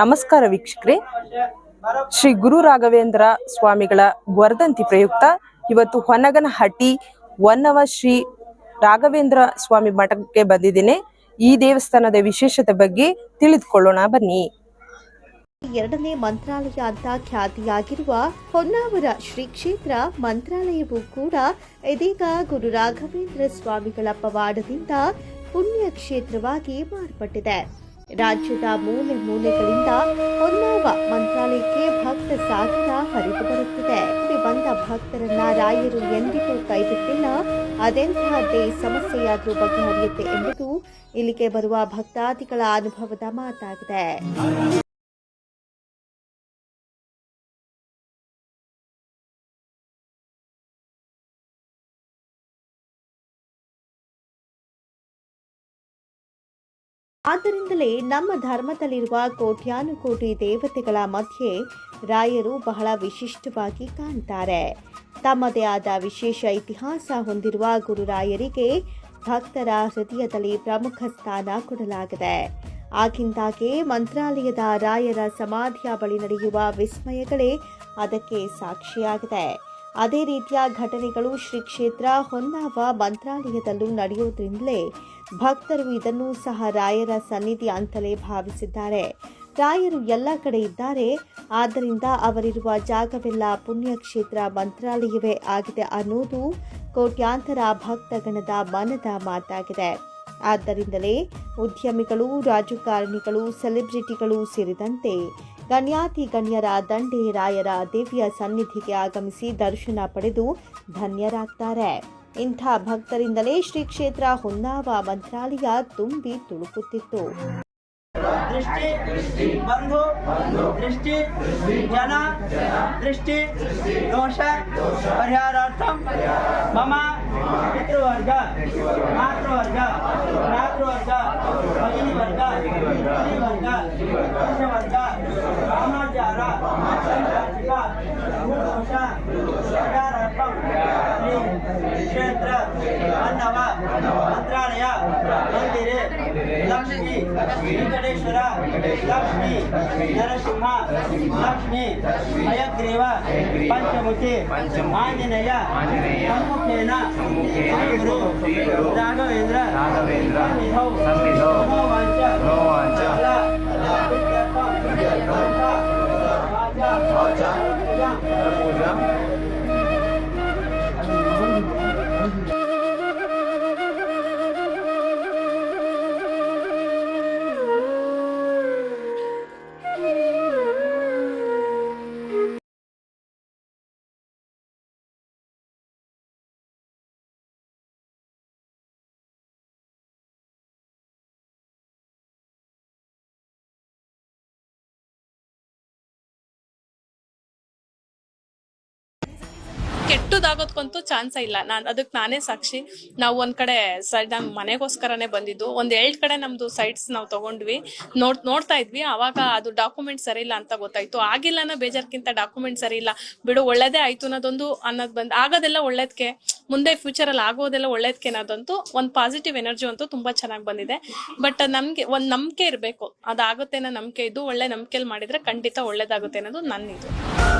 ನಮಸ್ಕಾರ ವೀಕ್ಷಕರೇ. ಶ್ರೀ ಗುರು ರಾಘವೇಂದ್ರ ಸ್ವಾಮಿಗಳ ವರ್ಧಂತಿ ಪ್ರಯುಕ್ತ ಇವತ್ತು ಹೊನಗನಹಟ್ಟಿ ಹೊನ್ನವ ಶ್ರೀ ರಾಘವೇಂದ್ರ ಸ್ವಾಮಿ ಮಠಕ್ಕೆ ಬಂದಿದ್ದೇನೆ. ಈ ದೇವಸ್ಥಾನದ ವಿಶೇಷತೆ ಬಗ್ಗೆ ತಿಳಿದುಕೊಳ್ಳೋಣ ಬನ್ನಿ. ಎರಡನೇ ಮಂತ್ರಾಲಯ ಅಂತ ಖ್ಯಾತಿಯಾಗಿರುವ ಹೊನ್ನಾವರ ಶ್ರೀ ಕ್ಷೇತ್ರ ಮಂತ್ರಾಲಯವೂ ಕೂಡ ಇದೀಗ ಗುರು ರಾಘವೇಂದ್ರ ಸ್ವಾಮಿಗಳ ಪವಾಡದಿಂದ ಪುಣ್ಯ ಕ್ಷೇತ್ರವಾಗಿ ಮಾರ್ಪಟ್ಟಿದೆ. ರಾಜ್ಯದ ಮೂಲೆ ಮೂಲೆಗಳಿಂದ ಹೊನ್ನಾವ ಮಂತ್ರಾಲಯಕ್ಕೆ ಭಕ್ತ ಸಾಗರ ಹರಿದು ಬರುತ್ತಿದೆ. ಬಂದ ಭಕ್ತರನ್ನ ರಾಯರು ಎಂದಿಗೂ ಕೈಬಿಟ್ಟಿಲ್ಲ. ಅದೆಂತಹದ್ದೇ ಸಮಸ್ಯೆಯಾದರೂ ಬಗೆಹರಿಯುತ್ತೆ ಎಂಬುದು ಇಲ್ಲಿಗೆ ಬರುವ ಭಕ್ತಾದಿಗಳ ಅನುಭವದ ಮಾತಾಗಿದೆ. ಆದ್ದರಿಂದಲೇ ನಮ್ಮ ಧರ್ಮದಲ್ಲಿರುವ ಕೋಟ್ಯಾನುಕೋಟಿ ದೇವತೆಗಳ ಮಧ್ಯೆ ರಾಯರು ಬಹಳ ವಿಶಿಷ್ಟವಾಗಿ ಕಾಣ್ತಾರೆ. ತಮ್ಮದೇ ಆದ ವಿಶೇಷ ಇತಿಹಾಸ ಹೊಂದಿರುವ ಗುರುರಾಯರಿಗೆ ಭಕ್ತರ ಹೃದಯದಲ್ಲಿ ಪ್ರಮುಖ ಸ್ಥಾನ ಕೊಡಲಾಗಿದೆ. ಆಗಿಂದಾಗೆ ಮಂತ್ರಾಲಯದ ರಾಯರ ಸಮಾಧಿಯ ಬಳಿ ನಡೆಯುವ ವಿಸ್ಮಯಗಳೇ ಅದಕ್ಕೆ ಸಾಕ್ಷಿಯಾಗಿದೆ. ಅದೇ ರೀತಿಯ ಘಟನೆಗಳು ಶ್ರೀ ಕ್ಷೇತ್ರ ಹೊನ್ನಾವ ಮಂತ್ರಾಲಯದಲ್ಲೂ ನಡೆಯುವುದರಿಂದಲೇ ಭಕ್ತರು ಇದನ್ನು ಸಹ ರಾಯರ ಸನ್ನಿಧಿ ಅಂತಲೇ ಭಾವಿಸಿದ್ದಾರೆ. ರಾಯರು ಎಲ್ಲ ಕಡೆ ಇದ್ದಾರೆ. ಆದ್ದರಿಂದ ಅವರಿರುವ ಜಾಗವೆಲ್ಲ ಪುಣ್ಯಕ್ಷೇತ್ರ ಮಂತ್ರಾಲಯವೇ ಆಗಿದೆ ಅನ್ನೋದು ಕೋಟ್ಯಾಂತರ ಭಕ್ತಗಣದ ಮನದ ಮಾತಾಗಿದೆ. ಆದ್ದರಿಂದಲೇ ಉದ್ಯಮಿಗಳು, ರಾಜಕಾರಣಿಗಳು, ಸೆಲೆಬ್ರಿಟಿಗಳು ಸೇರಿದಂತೆ ಗಣ್ಯಾತಿ ಗಣ್ಯರ ದಂಡೆ ರಾಯರ ದಿವ್ಯ ಸನ್ನಿಧಿಗೆ ಆಗಮಿಸಿ ದರ್ಶನ ಪಡೆದು ಧನ್ಯರಾಗ್ತಾರೆ. ಇಂಥ ಭಕ್ತರಿಂದಲೇ ಶ್ರೀ ಕ್ಷೇತ್ರ ಹೊನ್ನಾವ ಮಂತ್ರಾಲಯ ತುಂಬಿ ತುಳುಕುತ್ತಿತ್ತು. ದೃಷ್ಟಿ, ಬಂಧು, ದೃಷ್ಟಿ, ಜನ, ದೃಷ್ಟಿ, ದೋಷ, ಪರಿಹಾರಾರ್ಥಂ, ಮಮ, ಪಿತೃವರ್ಗ, ಮಾತೃವರ್ಗ. ಕ್ಷೇತ್ರ ಅನ್ನವ ಮಂತ್ರಾಲಯ ಮಂದಿರೆ ಲಕ್ಷ್ಮೀ ವೆಂಕಟೇಶ್ವರ ಲಕ್ಷ್ಮೀ ನರಸಿಂಹ ಲಕ್ಷ್ಮೀ ಹಯಗ್ರೀವ ಪಂಚಮುಖಿ ಆಂಜನೇಯ ಸಮ್ಮುಖೇನ ಶ್ರೀಗುರು ರಾಘವೇಂದ್ರ ಸನ್ನಿಧೌ ಮನೋವಾಂಚ ಸಕಲ ಇತ್ಯರ್ಥ 哎我觉 ಕೆಟ್ಟದಾಗೋದ್ಕಂತೂ ಚಾನ್ಸ್ ಇಲ್ಲ. ನಾನು ಅದಕ್ಕೆ ನಾನೇ ಸಾಕ್ಷಿ. ನಾವು ಒಂದ್ ಕಡೆ ಸೈಡ್ ನಮ್ಮ ಮನೆಗೋಸ್ಕರನೇ ಬಂದಿದ್ದು. ಒಂದ್ ಎರಡ್ ಕಡೆ ನಮ್ದು ಸೈಟ್ಸ್ ನಾವು ತಗೊಂಡ್ವಿ. ನೋಡ್, ನೋಡ್ತಾ ಇದ್ವಿ. ಅವಾಗ ಅದು ಡಾಕ್ಯುಮೆಂಟ್ ಸರಿ ಇಲ್ಲ ಅಂತ ಗೊತ್ತಾಯ್ತು. ಆಗಿಲ್ಲ ಅನ್ನೋ ಬೇಜಾರ್ಕಿಂತ ಡಾಕ್ಯುಮೆಂಟ್ ಸರಿ ಇಲ್ಲ. ಬಿಡು, ಒಳ್ಳೇದೇ ಆಯ್ತು ಅನ್ನೋದೊಂದು ಅನ್ನೋದ್ ಬಂದ್, ಆಗೋದೆಲ್ಲ ಒಳ್ಳೇದಕ್ಕೆ ಮುಂದೆ ಫ್ಯೂಚರ್ ಅಲ್ಲಿ ಆಗೋದೆಲ್ಲ ಒಳ್ಳೇದಕ್ಕೆ ಅನ್ನೋದಂತೂ ಒಂದು ಪಾಸಿಟಿವ್ ಎನರ್ಜಿ ಅಂತೂ ತುಂಬಾ ಚೆನ್ನಾಗಿ ಬಂದಿದೆ. ಬಟ್ ನಮ್ಗೆ, ಒಂದ್ ನಂಬಿಕೆ ಇರಬೇಕು. ಅದಾಗುತ್ತೆ ಅನ್ನೋ ನಂಬಿಕೆ ಇದ್ದು ಒಳ್ಳೆ ನಂಬಿಕೆಯಲ್ಲಿ ಮಾಡಿದ್ರೆ ಖಂಡಿತ ಒಳ್ಳೇದಾಗುತ್ತೆ ಅನ್ನೋದು ನನ್ನ ಇದು